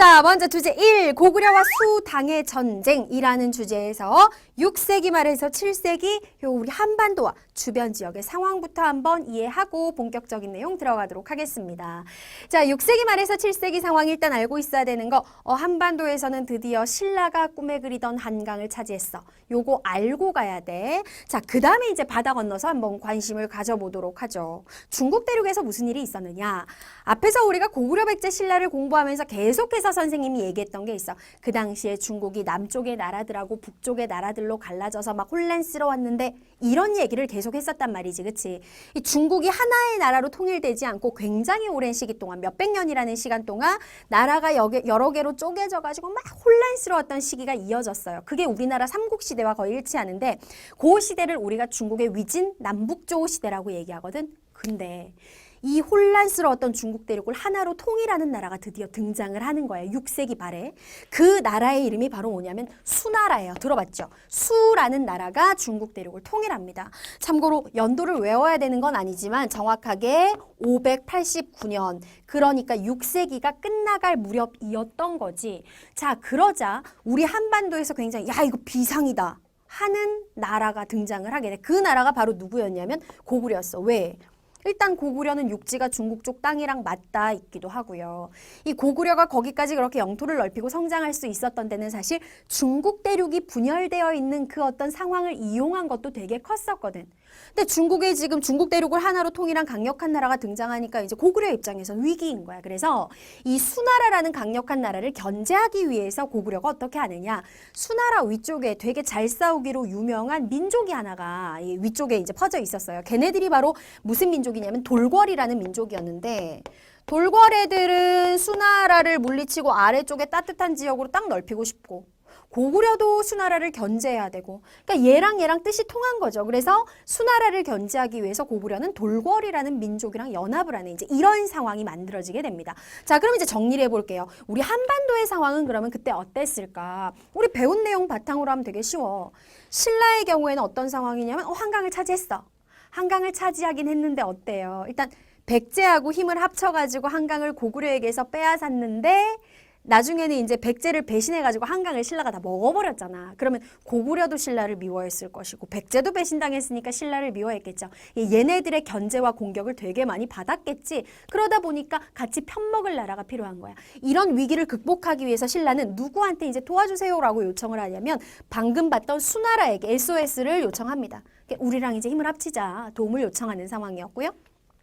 자, 먼저 주제 1. 고구려와 수당의 전쟁이라는 주제에서 6세기 말에서 7세기 요 우리 한반도와 주변 지역의 상황부터 한번 이해하고 본격적인 내용 들어가도록 하겠습니다. 자, 6세기 말에서 7세기 상황 일단 알고 있어야 되는 거 어, 한반도에서는 드디어 신라가 꿈에 그리던 한강을 차지했어. 요거 알고 가야 돼. 자, 그 다음에 이제 바다 건너서 한번 관심을 가져보도록 하죠. 중국 대륙에서 무슨 일이 있었느냐? 앞에서 우리가 고구려 백제 신라를 공부하면서 계속해서 선생님이 얘기했던 게 있어. 그 당시에 중국이 남쪽의 나라들하고 북쪽의 나라들로 갈라져서 막 혼란스러웠는데 이런 얘기를 계속 했었단 말이지. 그치? 이 중국이 하나의 나라로 통일되지 않고 굉장히 오랜 시기 동안 몇백 년이라는 시간 동안 나라가 여러 개로 쪼개져 가지고 막 혼란스러웠던 시기가 이어졌어요. 그게 우리나라 삼국 시대와 거의 일치하는데 그 시대를 우리가 중국의 위진 남북조 시대라고 얘기하거든. 근데 이 혼란스러웠던 중국 대륙을 하나로 통일하는 나라가 드디어 등장을 하는 거예요. 6세기 말에. 그 나라의 이름이 바로 뭐냐면 수나라예요. 들어봤죠? 수라는 나라가 중국 대륙을 통일합니다. 참고로 연도를 외워야 되는 건 아니지만 정확하게 589년 그러니까 6세기가 끝나갈 무렵이었던 거지. 자, 그러자 우리 한반도에서 굉장히 야, 이거 비상이다. 하는 나라가 등장을 하게 돼. 그 나라가 바로 누구였냐면 고구려였어. 왜? 일단 고구려는 육지가 중국 쪽 땅이랑 맞닿아 있기도 하고요. 이 고구려가 거기까지 그렇게 영토를 넓히고 성장할 수 있었던 데는 사실 중국 대륙이 분열되어 있는 그 어떤 상황을 이용한 것도 되게 컸었거든. 근데 중국에 지금 중국 대륙을 하나로 통일한 강력한 나라가 등장하니까 이제 고구려 입장에서 위기인 거야. 그래서 이 수나라라는 강력한 나라를 견제하기 위해서 고구려가 어떻게 하느냐. 수나라 위쪽에 되게 잘 싸우기로 유명한 민족이 하나가 이 위쪽에 이제 퍼져 있었어요. 걔네들이 바로 무슨 민족이냐면 돌궐이라는 민족이었는데 돌궐 애들은 수나라를 물리치고 아래쪽에 따뜻한 지역으로 딱 넓히고 싶고 고구려도 수나라를 견제해야 되고 그러니까 얘랑 얘랑 뜻이 통한 거죠. 그래서 수나라를 견제하기 위해서 고구려는 돌궐이라는 민족이랑 연합을 하는 이제 이런 상황이 만들어지게 됩니다. 자, 그럼 이제 정리를 해볼게요. 우리 한반도의 상황은 그러면 그때 어땠을까? 우리 배운 내용 바탕으로 하면 되게 쉬워. 신라의 경우에는 어떤 상황이냐면 어, 한강을 차지했어. 한강을 차지하긴 했는데 어때요? 일단 백제하고 힘을 합쳐가지고 한강을 고구려에게서 빼앗았는데 나중에는 이제 백제를 배신해가지고 한강을 신라가 다 먹어버렸잖아. 그러면 고구려도 신라를 미워했을 것이고 백제도 배신당했으니까 신라를 미워했겠죠. 이 얘네들의 견제와 공격을 되게 많이 받았겠지. 그러다 보니까 같이 편먹을 나라가 필요한 거야. 이런 위기를 극복하기 위해서 신라는 누구한테 이제 도와주세요라고 요청을 하냐면 방금 봤던 수나라에게 SOS를 요청합니다. 우리랑 이제 힘을 합치자 도움을 요청하는 상황이었고요.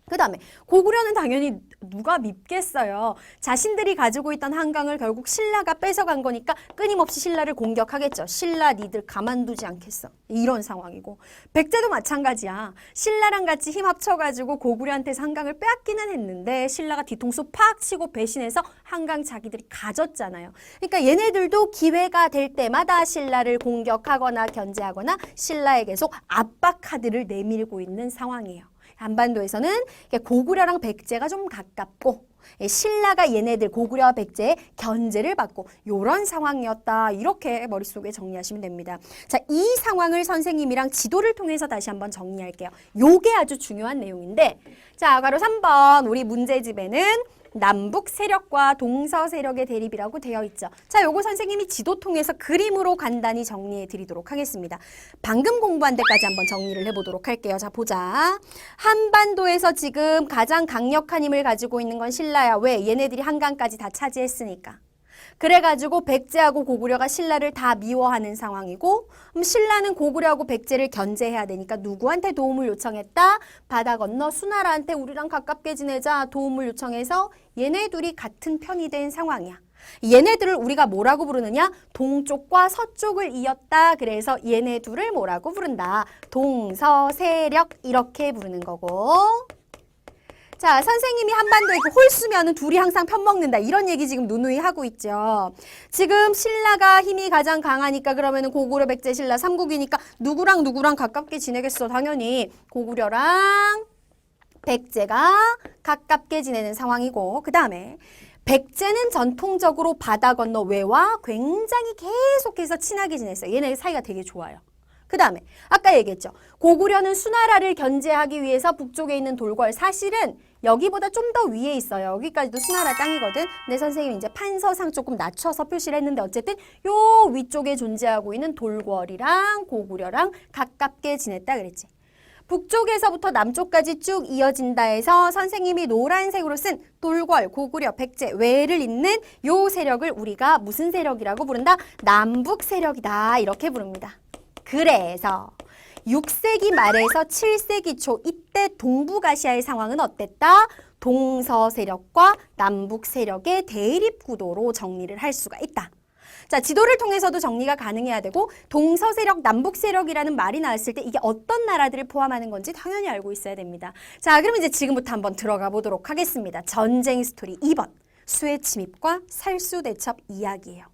그 다음에 고구려는 당연히 누가 밉겠어요. 자신들이 가지고 있던 한강을 결국 신라가 뺏어간 거니까 끊임없이 신라를 공격하겠죠. 신라 니들 가만두지 않겠어. 이런 상황이고 백제도 마찬가지야. 신라랑 같이 힘 합쳐가지고 고구려한테 한강을 빼앗기는 했는데 신라가 뒤통수 팍 치고 배신해서 한강 자기들이 가졌잖아요. 그러니까 얘네들도 기회가 될 때마다 신라를 공격하거나 견제하거나 신라에 계속 압박 카드를 내밀고 있는 상황이에요. 한반도에서는 고구려랑 백제가 좀 가깝고 예, 신라가 얘네들 고구려와 백제의 견제를 받고 요런 상황이었다. 이렇게 머릿속에 정리하시면 됩니다. 자, 이 상황을 선생님이랑 지도를 통해서 다시 한번 정리할게요. 요게 아주 중요한 내용인데 자, 바로 3번 우리 문제집에는 남북 세력과 동서 세력의 대립이라고 되어 있죠. 자, 요거 선생님이 지도 통해서 그림으로 간단히 정리해 드리도록 하겠습니다. 방금 공부한 데까지 한번 정리를 해 보도록 할게요. 자, 보자. 한반도에서 지금 가장 강력한 힘을 가지고 있는 건 신라야. 왜? 얘네들이 한강까지 다 차지했으니까. 그래가지고 백제하고 고구려가 신라를 다 미워하는 상황이고 그럼 신라는 고구려하고 백제를 견제해야 되니까 누구한테 도움을 요청했다? 바다 건너 수나라한테 우리랑 가깝게 지내자 도움을 요청해서 얘네 둘이 같은 편이 된 상황이야. 얘네들을 우리가 뭐라고 부르느냐? 동쪽과 서쪽을 이었다. 그래서 얘네 둘을 뭐라고 부른다? 동서세력 이렇게 부르는 거고. 자, 선생님이 한반도에 그 홀수면은 둘이 항상 편먹는다. 이런 얘기 지금 누누이 하고 있죠. 지금 신라가 힘이 가장 강하니까 그러면은 고구려, 백제, 신라 삼국이니까 누구랑 누구랑 가깝게 지내겠어. 당연히 고구려랑 백제가 가깝게 지내는 상황이고 그 다음에 백제는 전통적으로 바다 건너 외와 굉장히 계속해서 친하게 지냈어요. 얘네 사이가 되게 좋아요. 그 다음에 아까 얘기했죠. 고구려는 수나라를 견제하기 위해서 북쪽에 있는 돌궐 사실은 여기보다 좀 더 위에 있어요. 여기까지도 수나라 땅이거든. 근데 선생님이 이제 판서상 조금 낮춰서 표시를 했는데 어쨌든 요 위쪽에 존재하고 있는 돌궐이랑 고구려랑 가깝게 지냈다 그랬지. 북쪽에서부터 남쪽까지 쭉 이어진다 해서 선생님이 노란색으로 쓴 돌궐, 고구려, 백제, 외를 잇는 요 세력을 우리가 무슨 세력이라고 부른다? 남북 세력이다. 이렇게 부릅니다. 그래서 6세기 말에서 7세기 초 이때 동북아시아의 상황은 어땠다? 동서 세력과 남북 세력의 대립 구도로 정리를 할 수가 있다. 자, 지도를 통해서도 정리가 가능해야 되고 동서 세력, 남북 세력이라는 말이 나왔을 때 이게 어떤 나라들을 포함하는 건지 당연히 알고 있어야 됩니다. 자, 그럼 이제 지금부터 한번 들어가 보도록 하겠습니다. 전쟁 스토리 2번. 수해 침입과 살수 대첩 이야기예요.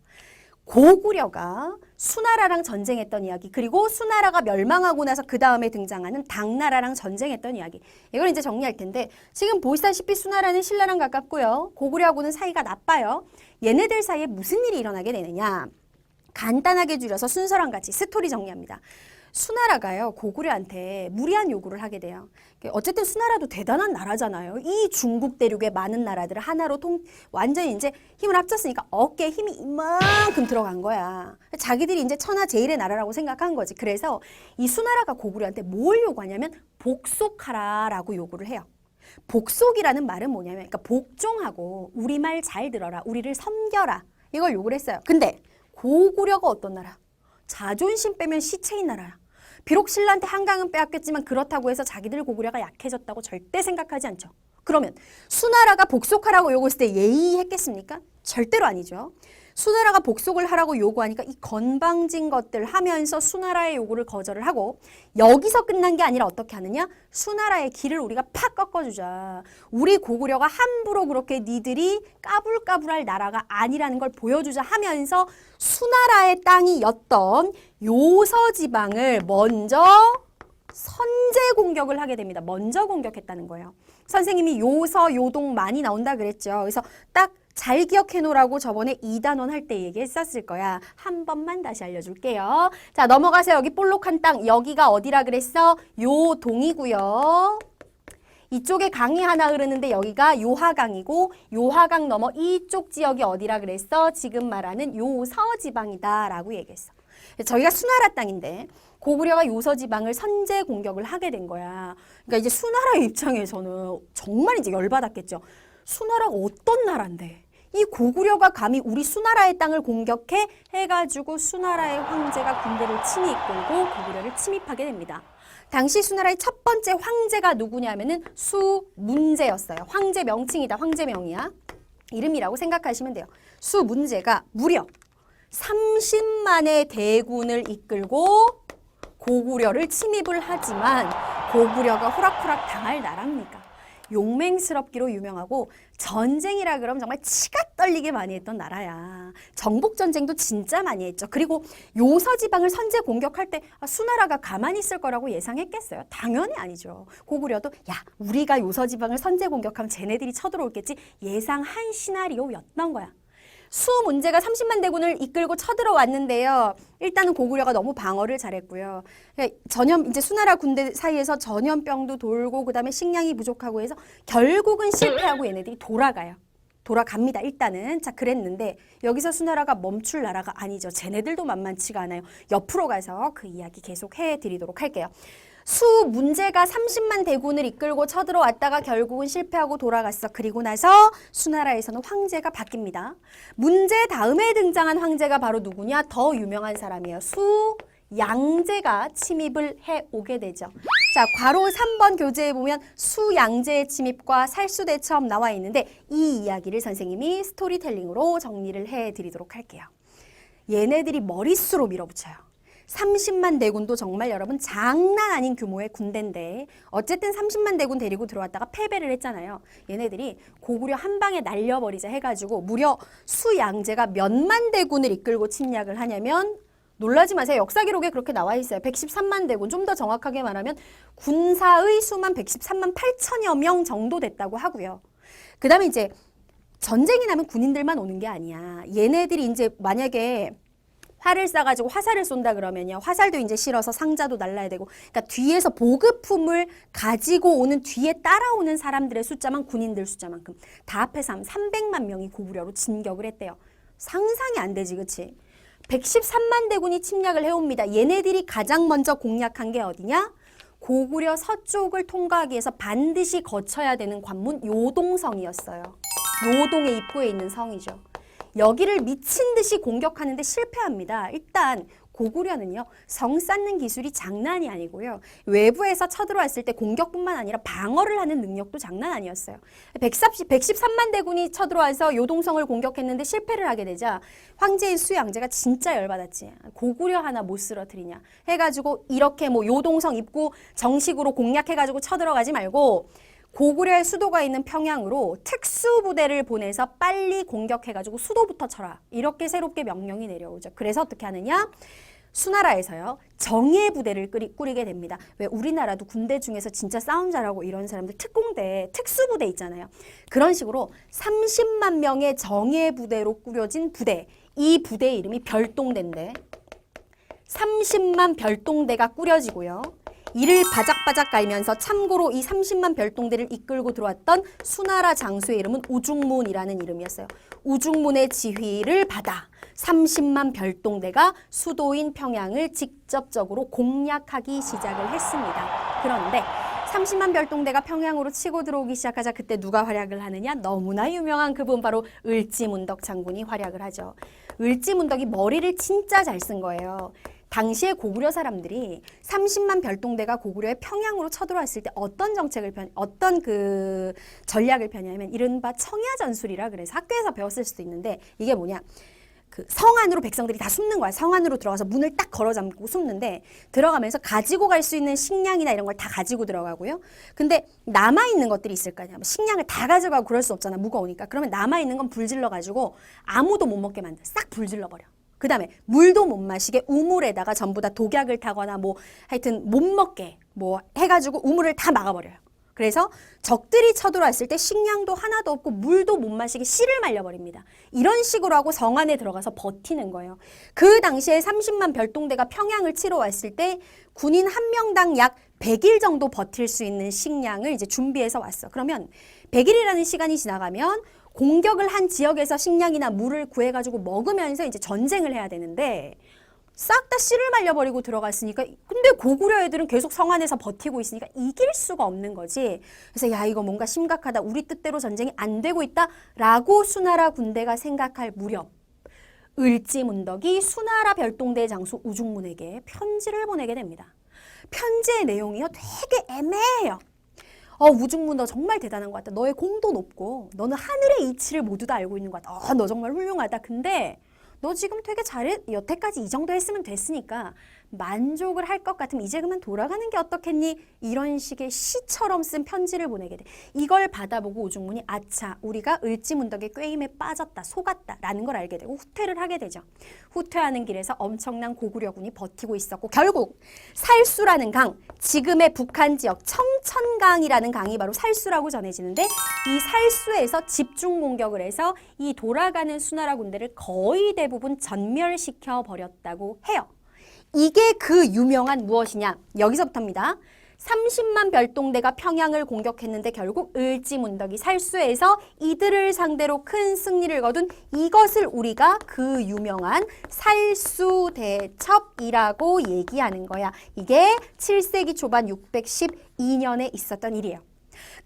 고구려가 수나라랑 전쟁했던 이야기 그리고 수나라가 멸망하고 나서 그 다음에 등장하는 당나라랑 전쟁했던 이야기. 이걸 이제 정리할 텐데 지금 보시다시피 수나라는 신라랑 가깝고요. 고구려하고는 사이가 나빠요. 얘네들 사이에 무슨 일이 일어나게 되느냐? 간단하게 줄여서 순서랑 같이 스토리 정리합니다 수나라가요 고구려한테 무리한 요구를 하게 돼요. 어쨌든 수나라도 대단한 나라잖아요. 이 중국 대륙의 많은 나라들을 하나로 통 완전히 이제 힘을 합쳤으니까 어깨에 힘이 이만큼 들어간 거야. 자기들이 이제 천하 제일의 나라라고 생각한 거지. 그래서 이 수나라가 고구려한테 뭘 요구하냐면 복속하라라고 요구를 해요. 복속이라는 말은 뭐냐면 그러니까 복종하고 우리 말 잘 들어라. 우리를 섬겨라. 이걸 요구를 했어요. 근데 고구려가 어떤 나라? 자존심 빼면 시체인 나라야. 비록 신라한테 한강은 빼앗겼지만 그렇다고 해서 자기들 고구려가 약해졌다고 절대 생각하지 않죠. 그러면 수나라가 복속하라고 요구했을 때 예의했겠습니까? 절대로 아니죠. 수나라가 복속을 하라고 요구하니까 이 건방진 것들 하면서 수나라의 요구를 거절을 하고 여기서 끝난 게 아니라 어떻게 하느냐? 수나라의 길을 우리가 팍 꺾어주자. 우리 고구려가 함부로 그렇게 니들이 까불까불할 나라가 아니라는 걸 보여주자 하면서 수나라의 땅이었던 요서지방을 먼저 선제 공격을 하게 됩니다. 먼저 공격했다는 거예요. 선생님이 요서, 요동 많이 나온다 그랬죠. 그래서 딱 잘 기억해 놓으라고 저번에 2단원 할 때 얘기했었을 거야. 한 번만 다시 알려줄게요. 자, 넘어가세요. 여기 볼록한 땅. 여기가 어디라 그랬어? 요동이고요. 이쪽에 강이 하나 흐르는데 여기가 요하강이고 요하강 넘어 이쪽 지역이 어디라 그랬어? 지금 말하는 요서지방이다 라고 얘기했어. 저희가 수나라 땅인데 고구려가 요서지방을 선제 공격을 하게 된 거야. 그러니까 이제 수나라의 입장에서는 정말 이제 열받았겠죠. 수나라가 어떤 나라인데 이 고구려가 감히 우리 수나라의 땅을 공격해 해가지고 수나라의 황제가 군대를 이끌고 고구려를 침입하게 됩니다. 당시 수나라의 첫 번째 황제가 누구냐면은 수문제였어요. 황제 명칭이다. 황제 명이야. 이름이라고 생각하시면 돼요. 수문제가 무려 30만의 대군을 이끌고 고구려를 침입을 하지만 고구려가 호락호락 당할 나라입니까? 용맹스럽기로 유명하고 전쟁이라 그러면 정말 치가 떨리게 많이 했던 나라야. 정복 전쟁도 진짜 많이 했죠. 그리고 요서 지방을 선제 공격할 때 아, 수나라가 가만히 있을 거라고 예상했겠어요. 당연히 아니죠. 고구려도 야 우리가 요서 지방을 선제 공격하면 쟤네들이 쳐들어올겠지 예상한 시나리오였던 거야. 수 문제가 30만 대군을 이끌고 쳐들어왔는데요. 일단은 고구려가 너무 방어를 잘했고요. 그러니까 전염 이제 수나라 군대 사이에서 전염병도 돌고 그다음에 식량이 부족하고 해서 결국은 실패하고 얘네들이 돌아가요. 돌아갑니다. 일단은 자 그랬는데 여기서 수나라가 멈출 나라가 아니죠. 쟤네들도 만만치가 않아요. 옆으로 가서 그 이야기 계속 해드리도록 할게요. 수 문제가 30만 대군을 이끌고 쳐들어왔다가 결국은 실패하고 돌아갔어. 그리고 나서 수나라에서는 황제가 바뀝니다. 문제 다음에 등장한 황제가 바로 누구냐? 더 유명한 사람이에요. 수 양제가 침입을 해 오게 되죠. 자, 괄호 3번 교재에 보면 수양제의 침입과 살수대첩 나와 있는데 이 이야기를 선생님이 스토리텔링으로 정리를 해 드리도록 할게요. 얘네들이 머릿수로 밀어붙여요. 30만 대군도 정말 여러분 장난 아닌 규모의 군대인데 어쨌든 30만 대군 데리고 들어왔다가 패배를 했잖아요. 얘네들이 고구려 한 방에 날려버리자 해가지고 무려 수양제가 몇만 대군을 이끌고 침략을 하냐면 놀라지 마세요. 역사 기록에 그렇게 나와 있어요. 113만 대군. 좀 더 정확하게 말하면 군사의 수만 113만 8천여 명 정도 됐다고 하고요. 그 다음에 이제 전쟁이 나면 군인들만 오는 게 아니야. 얘네들이 이제 만약에 활을 쏴가지고 화살을 쏜다 그러면요. 화살도 이제 실어서 상자도 날라야 되고. 그러니까 뒤에서 보급품을 가지고 오는 뒤에 따라오는 사람들의 숫자만 군인들 숫자만큼 다 합해서 한 300만 명이 고구려로 진격을 했대요. 상상이 안 되지, 그치? 113만 대군이 침략을 해옵니다. 얘네들이 가장 먼저 공략한 게 어디냐? 고구려 서쪽을 통과하기 위해서 반드시 거쳐야 되는 관문 요동성이었어요. 요동의 입구에 있는 성이죠. 여기를 미친 듯이 공격하는데 실패합니다. 일단 고구려는요 성 쌓는 기술이 장난이 아니고요. 외부에서 쳐들어왔을 때 공격뿐만 아니라 방어를 하는 능력도 장난 아니었어요. 130, 113만 대군이 쳐들어와서 요동성을 공격했는데 실패를 하게 되자 황제인 수양제가 진짜 열받았지. 고구려 하나 못 쓰러뜨리냐 해가지고 이렇게 뭐 요동성 입구 정식으로 공략해가지고 쳐들어가지 말고 고구려의 수도가 있는 평양으로 특수부대를 보내서 빨리 공격해가지고 수도부터 쳐라. 이렇게 새롭게 명령이 내려오죠. 그래서 어떻게 하느냐? 수나라에서요 정예 부대를 꾸리, 꾸리게 됩니다. 왜 우리나라도 군대 중에서 진짜 싸움 잘하고 이런 사람들 특공대, 특수부대 있잖아요. 그런 식으로 30만 명의 정예 부대로 꾸려진 부대. 이 부대 이름이 별동대인데 30만 별동대가 꾸려지고요. 이를 바작바작 깔면서 참고로 이 30만 별동대를 이끌고 들어왔던 수나라 장수의 이름은 우중문이라는 이름이었어요. 우중문의 지휘를 받아 30만 별동대가 수도인 평양을 직접적으로 공략하기 시작을 했습니다. 그런데 30만 별동대가 평양으로 치고 들어오기 시작하자 그때 누가 활약을 하느냐? 너무나 유명한 그분 바로 을지문덕 장군이 활약을 하죠. 을지문덕이 머리를 진짜 잘 쓴 거예요. 당시에 고구려 사람들이 30만 별동대가 고구려의 평양으로 쳐들어왔을 때 어떤 정책을 편, 어떤 그 전략을 펴냐면 이른바 청야 전술이라 그래서 학교에서 배웠을 수도 있는데 이게 뭐냐? 그성 안으로 백성들이 다 숨는 거야. 성 안으로 들어가서 문을 딱 걸어 잠고 숨는데 들어가면서 가지고 갈 수 있는 식량이나 이런 걸 다 가지고 들어가고요. 근데 남아 있는 것들이 있을 거 아니야. 뭐 식량을 다 가져가고 그럴 수 없잖아. 무거우니까. 그러면 남아 있는 건 불질러 가지고 아무도 못 먹게 만들어. 싹 불질러 버려. 그 다음에 물도 못 마시게 우물에다가 전부 다 독약을 타거나 뭐 하여튼 못 먹게 뭐 해가지고 우물을 다 막아버려요. 그래서 적들이 쳐들어왔을 때 식량도 하나도 없고 물도 못 마시게 씨를 말려버립니다. 이런 식으로 하고 성 안에 들어가서 버티는 거예요. 그 당시에 30만 별동대가 평양을 치러 왔을 때 군인 한 명당 약 100일 정도 버틸 수 있는 식량을 이제 준비해서 왔어. 그러면 100일이라는 시간이 지나가면 공격을 한 지역에서 식량이나 물을 구해가지고 먹으면서 이제 전쟁을 해야 되는데 싹 다 씨를 말려버리고 들어갔으니까 근데 고구려 애들은 계속 성 안에서 버티고 있으니까 이길 수가 없는 거지. 그래서 야 이거 뭔가 심각하다. 우리 뜻대로 전쟁이 안 되고 있다라고 수나라 군대가 생각할 무렵 을지문덕이 수나라 별동대 장수 우중문에게 편지를 보내게 됩니다. 편지의 내용이요 되게 애매해요 어, 우중문 너 정말 대단한 것 같다. 너의 공도 높고 너는 하늘의 이치를 모두 다 알고 있는 것 같다. 어, 너 정말 훌륭하다. 근데 너 지금 되게 잘해. 여태까지 이 정도 했으면 됐으니까 만족을 할 것 같으면 이제 그만 돌아가는 게 어떻겠니? 이런 식의 시처럼 쓴 편지를 보내게 돼. 이걸 받아보고 우중문이 아차, 우리가 을지문덕의 꾀임에 빠졌다, 속았다 라는 걸 알게 되고 후퇴를 하게 되죠. 후퇴하는 길에서 엄청난 고구려군이 버티고 있었고 결국 살수라는 강, 지금의 북한 지역 청천강이라는 강이 바로 살수라고 전해지는데 이 살수에서 집중 공격을 해서 이 돌아가는 수나라 군대를 거의 대부분 전멸시켜 버렸다고 해요. 이게 그 유명한 무엇이냐? 여기서부터입니다. 30만 별동대가 평양을 공격했는데 결국 을지문덕이 살수에서 이들을 상대로 큰 승리를 거둔 이것을 우리가 그 유명한 살수대첩이라고 얘기하는 거야. 이게 7세기 초반 612년에 있었던 일이에요.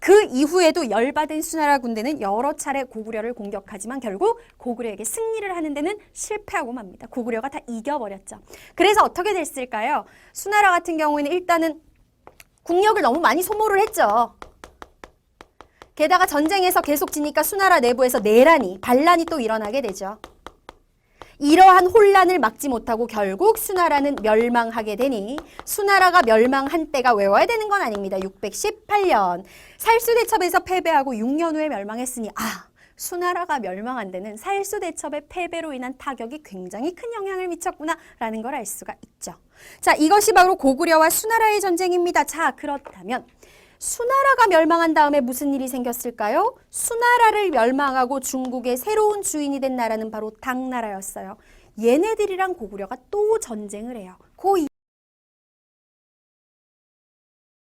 그 이후에도 열받은 수나라 군대는 여러 차례 고구려를 공격하지만 결국 고구려에게 승리를 하는 데는 실패하고 맙니다. 고구려가 다 이겨버렸죠. 그래서 어떻게 됐을까요? 수나라 같은 경우에는 일단은 국력을 너무 많이 소모를 했죠. 게다가 전쟁에서 계속 지니까 수나라 내부에서 내란이, 반란이 또 일어나게 되죠. 이러한 혼란을 막지 못하고 결국 수나라는 멸망하게 되니 수나라가 멸망한 때가 외워야 되는 건 아닙니다. 618년 살수대첩에서 패배하고 6년 후에 멸망했으니 아 수나라가 멸망한 데는 살수대첩의 패배로 인한 타격이 굉장히 큰 영향을 미쳤구나라는 걸 알 수가 있죠. 자 이것이 바로 고구려와 수나라의 전쟁입니다. 자 그렇다면 수나라가 멸망한 다음에 무슨 일이 생겼을까요? 수나라를 멸망하고 중국의 새로운 주인이 된 나라는 바로 당나라였어요. 얘네들이랑 고구려가 또 전쟁을 해요. 그